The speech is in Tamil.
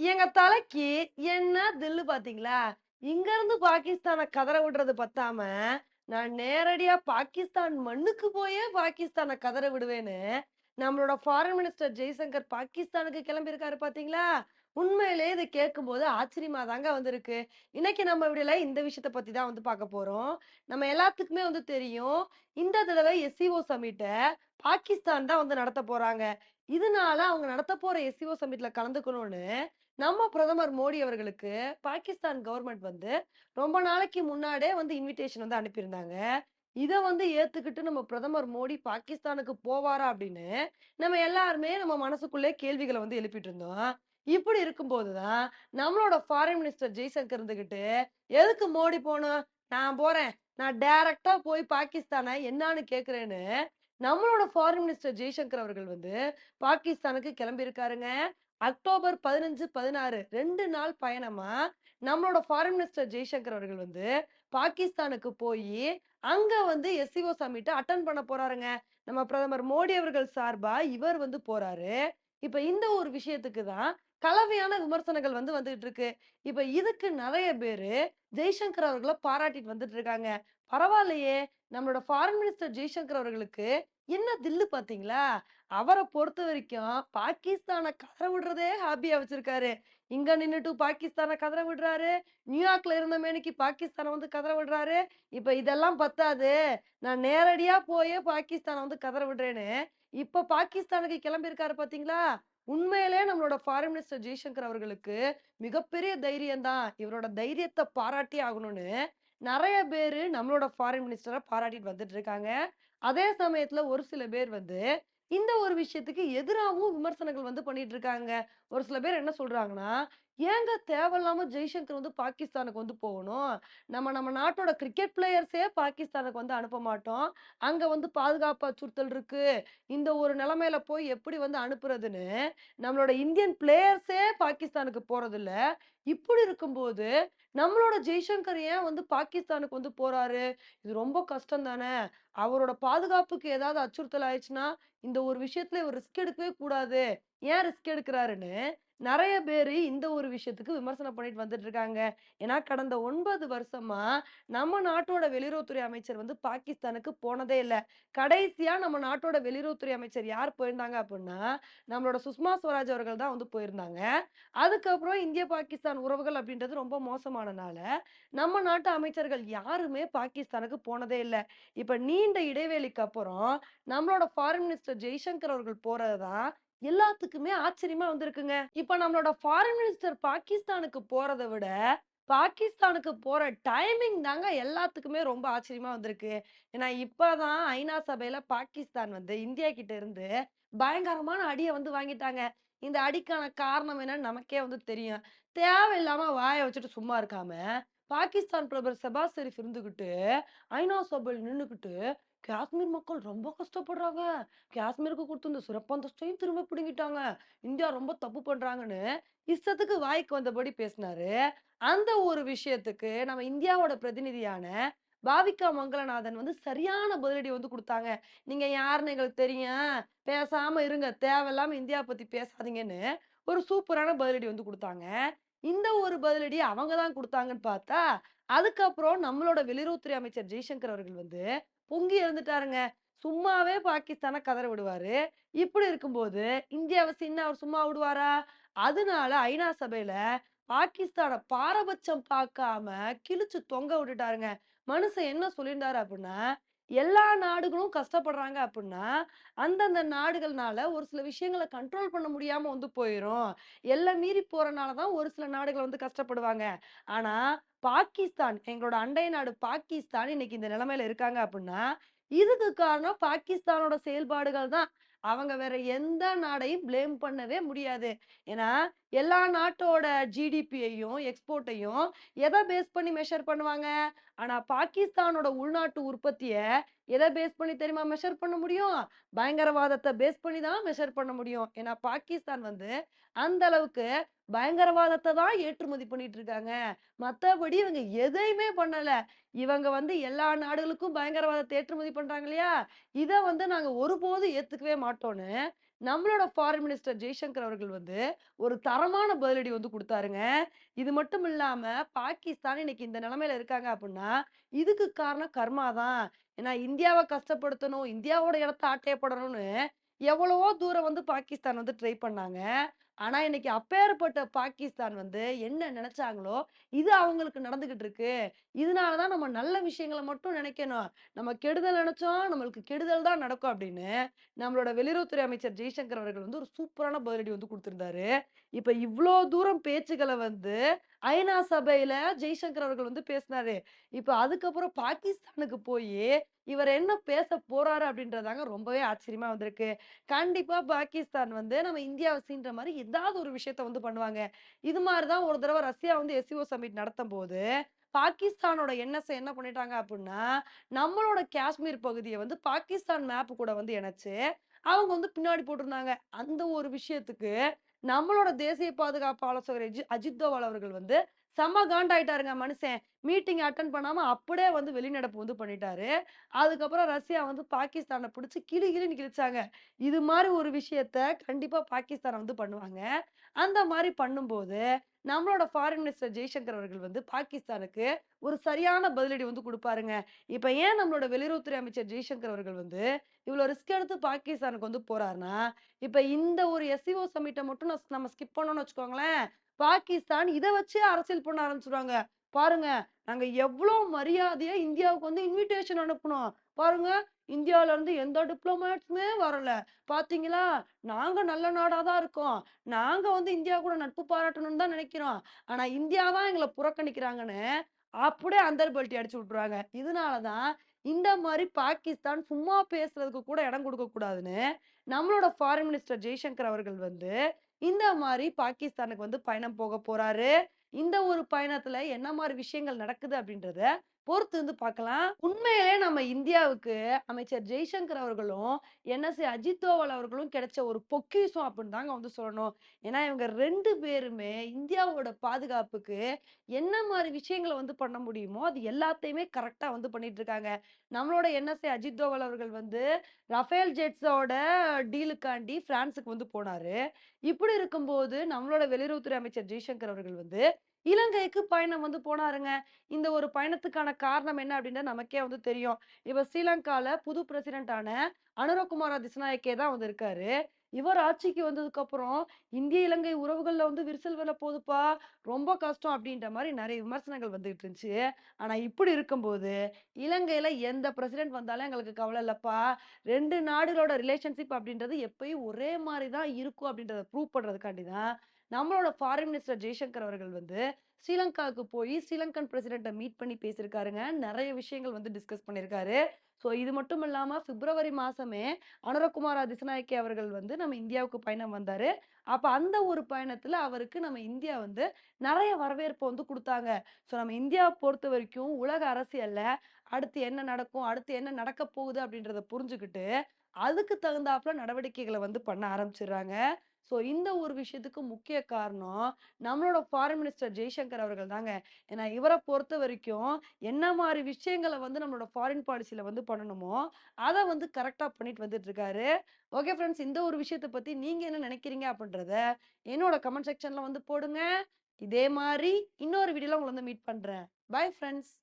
எங்க தலைக்கு என்ன தில்லு பாத்தீங்களா? இங்க இருந்து பாகிஸ்தானை கதற விடுறது பத்தாம, நான் நேரடியா பாகிஸ்தான் மண்ணுக்கு போயே பாகிஸ்தானை கதற விடுவேன்னு, நம்மளோட ஃபாரின் மினிஸ்டர் ஜெய்சங்கர் பாகிஸ்தானுக்கு கிளம்பியிருக்காரு பாத்தீங்களா? உண்மையிலேயே இத கேட்கும்போது ஆச்சரியமா தாங்க வந்திருக்கு. இன்னைக்கு நம்ம வீடியோல இந்த விஷயத்த பத்தி தான் வந்து பார்க்க போறோம். நம்ம எல்லாத்துக்குமே வந்து தெரியும். இந்த தடவை எஸ்சிஓ சமிட்டை பாகிஸ்தான் தான் வந்து நடத்த போறாங்க. இதனால அவங்க நடத்த போற எஸ்சிஓ சம்மிட்ல கலந்துக்கணும்னு நம்ம பிரதமர் மோடி அவர்களுக்கு பாகிஸ்தான் கவர்மெண்ட் வந்து ரொம்ப நாளைக்கு முன்னாடியே வந்து இன்விடேஷன் வந்து அனுப்பியிருந்தாங்க. இதை வந்து ஏத்துக்கிட்டு நம்ம பிரதமர் மோடி பாகிஸ்தானுக்கு போவாரா அப்படின்னு நம்ம எல்லாருமே நம்ம மனசுக்குள்ளே கேள்விகளை வந்து எழுப்பிட்டு இருந்தோம். இப்படி இருக்கும்போது தான் நம்மளோட ஃபாரின் மினிஸ்டர் ஜெய்சங்கர் இருந்துகிட்டு, "எதுக்கு மோடி போகணும் நான் போறேன். நான் டைரக்டா போய் பாகிஸ்தானை என்னான்னு கேட்குறேன்னு நம்மளோட ஃபாரின் மினிஸ்டர் ஜெய்சங்கர் அவர்கள் வந்து பாகிஸ்தானுக்கு கிளம்பியிருக்காருங்க. அக்டோபர் 15, 16 2 நாள் பயணமா நம்மளோட ஃபாரின் மினிஸ்டர் ஜெய்சங்கர் அவர்கள் வந்து பாகிஸ்தானுக்கு போய் அங்க வந்து எஸ்சிஓ சம்மிட்ட அட்டன் பண்ண போறாருங்க. நம்ம பிரதமர் மோடி அவர்கள் சார்பா இவர் வந்து போறாரு. இப்ப இந்த ஒரு விஷயத்துக்கு தான் கலவையான விமர்சனங்கள் வந்து வந்துகிட்டு இருக்கு. இப்ப இதுக்கு நிறைய பேரு ஜெய்சங்கர் அவர்களை பாராட்டிட்டு வந்துட்டு இருக்காங்க. பரவாயில்லையே! நம்மளோட ஃபாரின் மினிஸ்டர் ஜெய்சங்கர் அவர்களுக்கு என்ன தில்லு பாத்தீங்களா? பொறுத்த வரைக்கும் பாகிஸ்தான கதற விடுறதே ஹாபியா வச்சிருக்காரு. இங்க நின்றுட்டு பாகிஸ்தானை கதற விடுறாரு. நியூயார்க்ல இருந்த மேனிக்கு பாகிஸ்தானை வந்து கதற விடுறாரு. இப்ப இதெல்லாம் பத்தாது. நான் நேரடியா போயே பாகிஸ்தானை வந்து கதற விடுறேன்னு, இப்ப பாகிஸ்தானுக்கு கிளம்பியிருக்காரு பாத்தீங்களா? உண்மையிலே நம்மளோட ஃபாரின் மினிஸ்டர் ஜெய்சங்கர் அவர்களுக்கு மிகப்பெரிய தைரியம் தான். இவரோட தைரியத்தை பாராட்டியே ஆகணும்னு, நிறைய பேரு நம்மளோட ஃபாரின் மினிஸ்டரை பாராட்டிட்டு வந்துட்டு இருக்காங்க. அதே சமயத்துல ஒரு சில பேர் வந்து, இந்த ஒரு விஷயத்துக்கு எதிராவும் விமர்சனங்கள் வந்து பண்ணிட்டு இருக்காங்க. ஒரு சில பேர் என்ன சொல்றாங்கன்னா, "ஏங்க தேவையில்லாம ஜெய்சங்கர் வந்து பாகிஸ்தானுக்கு வந்து போகணும்? நம்ம நம்ம நாட்டோட கிரிக்கெட் பிளேயர்ஸே பாகிஸ்தானுக்கு வந்து அனுப்ப மாட்டோம். அங்க வந்து பாதுகாப்பு அச்சுறுத்தல் இருக்கு. இந்த ஒரு நிலைமையில போய் எப்படி வந்து அனுப்புறதுன்னு, நம்மளோட இந்தியன் பிளேயர்ஸே பாகிஸ்தானுக்கு போறதில்ல. இப்படி இருக்கும்போது, நம்மளோட ஜெய்சங்கர் ஏன் வந்து பாகிஸ்தானுக்கு வந்து போறாரு? இது ரொம்ப கஷ்டம் தானே! அவரோட பாதுகாப்புக்கு ஏதாவது அச்சுறுத்தல் ஆயிடுச்சுன்னா, இந்த ஒரு விஷயத்துல இவர் ரிஸ்க் எடுக்கவே கூடாது. ஏன் ரிஸ்க் எடுக்கிறாருன்னு நிறைய பேர் இந்த ஒரு விஷயத்துக்கு விமர்சனம் பண்ணிட்டு வந்துட்டு இருக்காங்க. ஏன்னா, கடந்த ஒன்பது வருஷமா நம்ம நாட்டோட வெளியுறவுத்துறை அமைச்சர் வந்து பாகிஸ்தானுக்கு போனதே இல்லை கடைசியா நம்ம நாட்டோட வெளியுறவுத்துறை அமைச்சர் யார் போயிருந்தாங்க அப்படின்னா நம்மளோட சுஷ்மா ஸ்வராஜ் அவர்கள் தான் வந்து போயிருந்தாங்க. அதுக்கப்புறம் இந்திய, பாகிஸ்தான் உறவுகள் அப்படின்றது ரொம்ப மோசமானனால, நம்ம நாட்டு அமைச்சர்கள் யாருமே பாகிஸ்தானுக்கு போனதே இல்லை இப்ப நீண்ட இடைவெளிக்கு அப்புறம், நம்மளோட ஃபாரின் மினிஸ்டர் ஜெய்சங்கர் அவர்கள் போறது தான் எல்லாத்துக்குமே ஆச்சரியமா வந்திருக்குங்க. இப்ப நம்மளோட ஃபாரின் மினிஸ்டர் பாகிஸ்தானுக்கு போறதை விட, பாகிஸ்தானுக்கு போற டைமிங் தாங்க எல்லாத்துக்குமே ரொம்ப ஆச்சரியமா வந்திருக்கு. ஏன்னா, இப்பதான் ஐநா சபையில பாகிஸ்தான் வந்து இந்தியா கிட்ட இருந்து பயங்கரமான அடியை வந்து வாங்கிட்டாங்க. இந்த அடிக்கான காரணம் என்னன்னு நமக்கே வந்து தெரியும். தேவையில்லாம வாயை வச்சுட்டு சும்மா இருக்காம, பாகிஸ்தான் பிரதமர் ஷெபாஸ் ஷெரீப் இருந்துகிட்டு, ஐநா சபையில் நின்றுக்கிட்டு "காஷ்மீர் மக்கள் ரொம்ப கஷ்டப்படுறாங்க. காஷ்மீருக்கு குடுத்த இந்த சிறப்பந்தஸ்தையும் திரும்ப பிடுங்கிட்டாங்க. இந்தியா ரொம்ப தப்பு பண்றாங்கன்னு" இஷ்டத்துக்கு வாய்க்கு வந்தபடி பேசினாரு. அந்த ஒரு விஷயத்துக்கு நம்ம இந்தியாவோட பிரதிநிதியான பாவிகா மங்களநாதன் வந்து சரியான பதிலடி வந்து கொடுத்தாங்க "நீங்க யாருன்னு எங்களுக்கு தெரியும். பேசாம இருங்க. தேவையில்லாம இந்தியா பத்தி பேசாதீங்கன்னு" ஒரு சூப்பரான பதிலடி வந்து கொடுத்தாங்க இந்த ஒரு பதிலடி அவங்க தான் கொடுத்தாங்கன்னு பார்த்தா, அதுக்கப்புறம் நம்மளோட வெளியுறவுத்துறை அமைச்சர் ஜெய்சங்கர் அவர்கள் வந்து பொங்கி இருந்துட்டாருங்க சும்மாவே பாகிஸ்தானை கதற விடுவாரு. இப்படி இருக்கும்போது, இந்தியாவை சின்ன அவர் சும்மா விடுவாரா? அதனால ஐநா சபையில பாகிஸ்தான பாரபட்சம் பார்க்காம கிழிச்சு தொங்க விட்டுட்டாருங்க. மனுஷன் என்ன சொல்லியிருந்தாரு அப்படின்னா எல்லா நாடுகளும் கஷ்டப்படுறாங்க அப்படின்னா அந்தந்த நாடுகள்னால ஒரு சில விஷயங்கள கண்ட்ரோல் பண்ண முடியாம வந்து போயிடும் எல்லை மீறி போறனால தான் ஒரு சில நாடுகள் வந்து கஷ்டப்படுவாங்க. ஆனா, பாகிஸ்தான் எங்களோட அண்டை நாடு பாகிஸ்தான் இன்னைக்கு இந்த நிலைமையில இருக்காங்க அப்படின்னா இதுக்கு காரணம் பாகிஸ்தானோட செயல்பாடுகள் தான். அவங்க வேற எந்த நாடையும் ப்ளேம் பண்ணவே முடியாது. ஏன்னா, எல்லா நாட்டோட ஜிடிபியையும், எக்ஸ்போர்ட்டையும் எதை பேஸ் பண்ணி மெஷர் பண்ணுவாங்க? ஆனா, பாகிஸ்தானோட உள்நாட்டு உற்பத்திய எதை பேஸ் பண்ணி தெரியுமா மெஷர் பண்ண முடியும்? பயங்கரவாதத்தை பேஸ் பண்ணி தான் மெஷர் பண்ண முடியும். ஏன்னா, பாகிஸ்தான் வந்து அந்த அளவுக்கு பயங்கரவாதத்தை தான் ஏற்றுமதி பண்ணிட்டு இருக்காங்க. மற்றபடி இவங்க எதையுமே பண்ணல. இவங்க வந்து எல்லா நாடுகளுக்கும் பயங்கரவாதத்தை ஏற்றுமதி பண்றாங்க இல்லையா? இதை வந்து நாங்க ஒருபோதும் ஏத்துக்கவே மாட்டோம்னு நம்மளோட ஃபாரின் மினிஸ்டர் ஜெய்சங்கர் அவர்கள் வந்து ஒரு தரமான பதிலடி வந்து கொடுத்தாருங்க இது மட்டும் இல்லாம பாகிஸ்தான் இன்னைக்கு இந்த நிலைமையில இருக்காங்க அப்படின்னா இதுக்கு காரணம் கர்மா தான். ஏன்னா இந்தியாவை கஷ்டப்படுத்தணும், இந்தியாவோட இடத்த ஆட்டையப்படணும்னு எவ்வளவோ தூரம் வந்து பாகிஸ்தான் வந்து ட்ரை பண்ணாங்க. ஆனா இன்னைக்கு அப்பேற்பட்ட பாகிஸ்தான் வந்து என்ன நினைச்சாங்களோ இது அவங்களுக்கு நடந்துகிட்டு இருக்கு. இதனால தான் நம்ம நல்ல விஷயங்கள மட்டும் நினைக்கணும் நம்ம கெடுதல் நினைச்சோம் நம்மளுக்கு கெடுதல் தான் நடக்கும் அப்படின்னு, நம்மளோட வெளியுறவுத்துறை அமைச்சர் ஜெய்சங்கர் அவர்கள் வந்து ஒரு சூப்பரான பதிலடி வந்து கொடுத்துருந்தாரு இப்ப இவ்வளோ தூரம் பேச்சுக்களை வந்து ஐநா சபையில ஜெய்சங்கர் அவர்கள் வந்து பேசினாரு. இப்ப அதுக்கப்புறம் பாகிஸ்தானுக்கு போய் இவர் என்ன பேச போறாரு அப்படின்றதாங்க ரொம்பவே ஆச்சரியமா வந்திருக்கு. கண்டிப்பா பாகிஸ்தான் வந்து நம்ம இந்தியாவை சீன்ற மாதிரி ஏதாவது ஒரு விஷயத்த வந்து பண்ணுவாங்க. இது மாதிரிதான் தான் ஒரு தடவை ரஷ்யா வந்து எஸ்சிஓ சமிட் நடத்தும் போது பாகிஸ்தானோட என்எஸ்ஐ என்ன பண்ணிட்டாங்க அப்படின்னா நம்மளோட காஷ்மீர் பகுதியை வந்து பாகிஸ்தான் மேப் கூட வந்து இணைச்சு, அவங்க வந்து பின்னாடி போட்டிருந்தாங்க. அந்த ஒரு விஷயத்துக்கு நம்மளோட தேசிய பாதுகாப்பு ஆலோசகர் அஜித் தோவால் அவர்கள் வந்து செம்ம காண்டாயிட்டாருங்க மனுஷன். மீட்டிங் அட்டன் பண்ணாம அப்படியே வந்து வெளிநடப்பு வந்து பண்ணிட்டாரு. அதுக்கப்புறம் ரஷ்யா வந்து பாகிஸ்தானை பிடிச்சி கிளி கிளின்னு கிழிச்சாங்க. இது மாதிரி ஒரு விஷயத்த கண்டிப்பா பாகிஸ்தான் வந்து பண்ணுவாங்க. அந்த மாதிரி பண்ணும்போது, நம்மளோட ஃபாரின் மினிஸ்டர் ஜெய்சங்கர் அவர்கள் வந்து பாகிஸ்தானுக்கு ஒரு சரியான பதிலடி வந்து கொடுப்பாருங்க இப்ப ஏன் நம்மளோட வெளியுறவுத்துறை அமைச்சர் ஜெய்சங்கர் அவர்கள் வந்து இவ்வளோ ரிஸ்க் எடுத்து பாகிஸ்தானுக்கு வந்து போறாருன்னா, இப்ப இந்த ஒரு எஸ்சிஓ சமிட்டை மட்டும் நம்ம ஸ்கிப் பண்ணோம்னு வச்சுக்கோங்களேன், பாகிஸ்தான் இதை வச்சு அரசியல் பண்ண ஆரம்பிச்சுருவாங்க. பாருங்க, நாங்க எவ்வளோ மரியாதையா இந்தியாவுக்கு வந்து இன்விடேஷன் அனுப்பணும் பாருங்க, இந்தியாவில இருந்து எந்த டிப்ளமேட்ஸுமே வரல. பாத்தீங்களா? நாங்க நல்ல நாடா தான் இருக்கோம். நாங்க வந்து இந்தியா கூட நட்பு பாராட்டணும்னு தான் நினைக்கிறோம் ஆனா இந்தியா தான் எங்களை புறக்கணிக்கிறாங்கன்னு, அப்படியே அந்தர் பெல்ட்டி அடிச்சு விட்டுருவாங்க. இதனால தான் இந்த மாதிரி பாகிஸ்தான் சும்மா பேசுறதுக்கு கூட இடம் கொடுக்க கூடாதுன்னு, நம்மளோட ஃபாரின் மினிஸ்டர் ஜெய்சங்கர் அவர்கள் வந்து இந்த மாதிரி பாகிஸ்தானுக்கு வந்து பயணம் போக போறாரு. இந்த ஒரு பயணத்துல என்ன மாதிரி விஷயங்கள் நடக்குது அப்படின்றத பொறுத்து வந்து பார்க்கலாம். உண்மையிலே நம்ம இந்தியாவுக்கு அமைச்சர் ஜெய்சங்கர் அவர்களும், என்எஸ்ஏ அஜித் தோவல் அவர்களும் கிடைச்ச ஒரு பொக்கிஷம் அப்படின்னு தாங்க வந்து சொல்லணும். ஏன்னா இவங்க ரெண்டு பேருமே இந்தியாவோட பாதுகாப்புக்கு என்ன மாதிரி விஷயங்களை வந்து பண்ண முடியுமோ, அது எல்லாத்தையுமே கரெக்டாக வந்து பண்ணிட்டு இருக்காங்க. நம்மளோட என்எஸ்ஏ அஜித் தோவல் அவர்கள் வந்து ரஃபேல் ஜெட்ஸோட டீலுக்காண்டி பிரான்ஸுக்கு வந்து போனாரு. இப்படி இருக்கும்போது நம்மளோட வெளியுறவுத்துறை அமைச்சர் ஜெய்சங்கர் அவர்கள் வந்து இலங்கைக்கு பயணம் வந்து போனாருங்க. இந்த ஒரு பயணத்துக்கான காரணம் என்ன அப்படின்னா நமக்கே வந்து தெரியும். இப்ப ஸ்ரீலங்கால புது பிரசிடண்டான அனுரகுமார திசநாயக்கே தான் வந்து இருக்காரு. இவர் ஆட்சிக்கு வந்ததுக்கப்புறம், "இந்திய, இலங்கை உறவுகள்ல வந்து விரிசல் விழப்போதுப்பா. ரொம்ப கஷ்டம்." அப்படின்ற மாதிரி நிறைய விமர்சனங்கள் வந்துகிட்டு இருந்துச்சு. ஆனா இப்படி இருக்கும்போது, இலங்கையில எந்த பிரசிடென்ட் வந்தாலும் எங்களுக்கு கவலை இல்லப்பா. ரெண்டு நாடுகளோட ரிலேஷன்ஷிப் அப்படின்றது எப்பயும் ஒரே மாதிரி தான் இருக்கும் அப்படின்றத ப்ரூவ் பண்றதுக்காண்டி தான், நம்மளோட ஃபாரின் மினிஸ்டர் ஜெய்சங்கர் அவர்கள் வந்து ஸ்ரீலங்காவுக்கு போய் ஸ்ரீலங்கன் பிரசிடென்ட்டை மீட் பண்ணி பேசியிருக்காருங்க. நிறைய விஷயங்கள் வந்து டிஸ்கஸ் பண்ணியிருக்காரு. ஸோ இது மட்டும் இல்லாமல் பிப்ரவரி மாதமே அனுரகுமார் திசநாயக்கி அவர்கள் வந்து நம்ம இந்தியாவுக்கு பயணம் வந்தார் அப்போ அந்த ஒரு பயணத்தில் அவருக்கு நம்ம இந்தியா வந்து நிறைய வரவேற்பு வந்து கொடுத்தாங்க ஸோ நம்ம இந்தியாவை பொறுத்த வரைக்கும் உலக அரசியலில் அடுத்து என்ன நடக்கும்? அடுத்து என்ன நடக்கப் போகுது? அப்படின்றத புரிஞ்சுக்கிட்டு அதுக்கு தகுந்தாப்புல நடவடிக்கைகளை வந்து பண்ண ஆரம்பிச்சிடுறாங்க ஸோ இந்த ஒரு விஷயத்துக்கு முக்கிய காரணம், நம்மளோட ஃபாரின் மினிஸ்டர் ஜெய்சங்கர் அவர்கள் தாங்க. ஏன்னா இவரை பொறுத்த வரைக்கும் என்ன மாதிரி விஷயங்களை வந்து நம்மளோட ஃபாரின் பாலிசியில் வந்து பண்ணணுமோ, அதை வந்து கரெக்டாக பண்ணிட்டு வந்துட்டு இருக்காரு. ஓகே ஃப்ரெண்ட்ஸ் இந்த ஒரு விஷயத்த பற்றி நீங்கள் என்ன நினைக்கிறீங்க அப்படின்றத என்னோட கமெண்ட் செக்ஷனில் வந்து போடுங்க. இதே மாதிரி இன்னொரு வீடியோவில் உங்களை வந்து மீட் பண்ணுறேன் பாய் ஃப்ரெண்ட்ஸ்